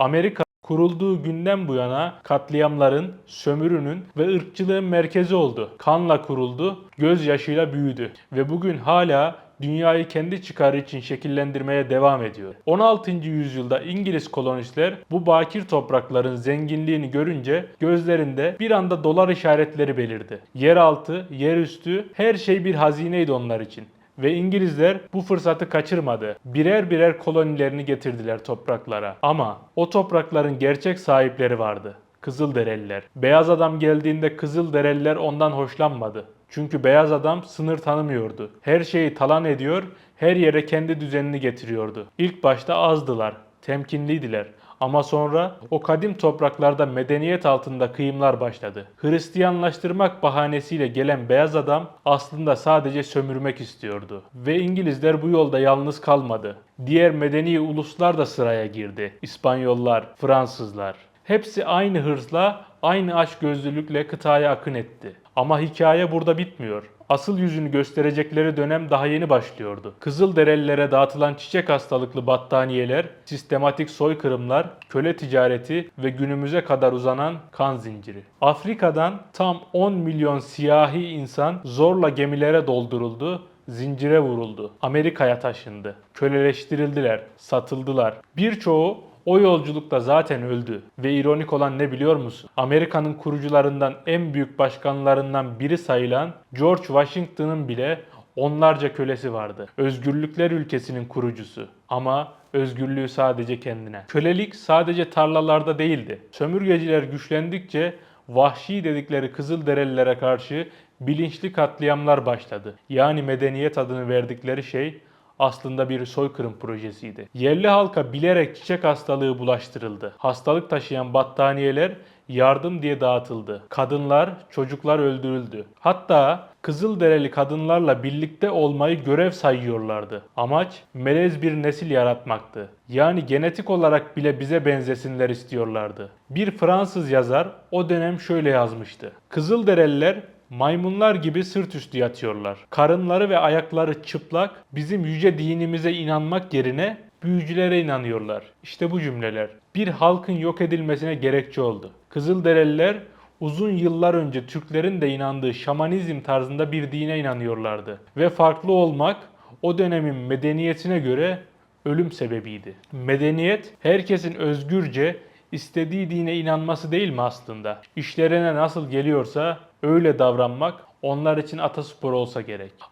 Amerika kurulduğu günden bu yana katliamların, sömürünün ve ırkçılığın merkezi oldu. Kanla kuruldu, gözyaşıyla büyüdü ve bugün hala dünyayı kendi çıkarı için şekillendirmeye devam ediyor. 16. yüzyılda İngiliz kolonistler bu bakir toprakların zenginliğini görünce gözlerinde bir anda dolar işaretleri belirdi. Yeraltı, yerüstü her şey bir hazineydi onlar için. Ve İngilizler bu fırsatı kaçırmadı. Birer birer kolonilerini getirdiler topraklara. Ama o toprakların gerçek sahipleri vardı. Kızılderililer. Beyaz adam geldiğinde Kızılderililer ondan hoşlanmadı. Çünkü beyaz adam sınır tanımıyordu. Her şeyi talan ediyor, her yere kendi düzenini getiriyordu. İlk başta azdılar, temkinliydiler. Ama sonra o kadim topraklarda medeniyet altında kıyımlar başladı. Hristiyanlaştırmak bahanesiyle gelen beyaz adam aslında sadece sömürmek istiyordu. Ve İngilizler bu yolda yalnız kalmadı. Diğer medeni uluslar da sıraya girdi. İspanyollar, Fransızlar. Hepsi aynı hırsla, aynı açgözlülükle kıtaya akın etti. Ama hikaye burada bitmiyor. Asıl yüzünü gösterecekleri dönem daha yeni başlıyordu. Kızılderililere dağıtılan çiçek hastalıklı battaniyeler, sistematik soykırımlar, köle ticareti ve günümüze kadar uzanan kan zinciri. Afrika'dan tam 10 milyon siyahi insan zorla gemilere dolduruldu zincire vuruldu. Amerika'ya taşındı. Köleleştirildiler, satıldılar. Birçoğu o yolculukta zaten öldü. Ve ironik olan ne biliyor musun? Amerika'nın kurucularından en büyük başkanlarından biri sayılan George Washington'ın bile onlarca kölesi vardı. Özgürlükler ülkesinin kurucusu. Ama özgürlüğü sadece kendine. Kölelik sadece tarlalarda değildi. Sömürgeciler güçlendikçe vahşi dedikleri Kızılderililere karşı bilinçli katliamlar başladı. Yani medeniyet adını verdikleri şey aslında bir soykırım projesiydi. Yerli halka bilerek çiçek hastalığı bulaştırıldı. Hastalık taşıyan battaniyeler yardım diye dağıtıldı. Kadınlar, çocuklar öldürüldü. Hatta Kızılderili kadınlarla birlikte olmayı görev sayıyorlardı. Amaç melez bir nesil yaratmaktı. Yani genetik olarak bile bize benzesinler istiyorlardı. Bir Fransız yazar o dönem şöyle yazmıştı. Kızılderililer Maymunlar gibi sırt üstü yatıyorlar. Karınları ve ayakları çıplak, bizim yüce dinimize inanmak yerine büyücülere inanıyorlar. İşte bu cümleler bir halkın yok edilmesine gerekçe oldu. Kızılderililer uzun yıllar önce Türklerin de inandığı şamanizm tarzında bir dine inanıyorlardı. Ve farklı olmak o dönemin medeniyetine göre ölüm sebebiydi. Medeniyet herkesin özgürce istediği dine inanması değil mi aslında? İşlerine nasıl geliyorsa öyle davranmak onlar için ataspor olsa gerek.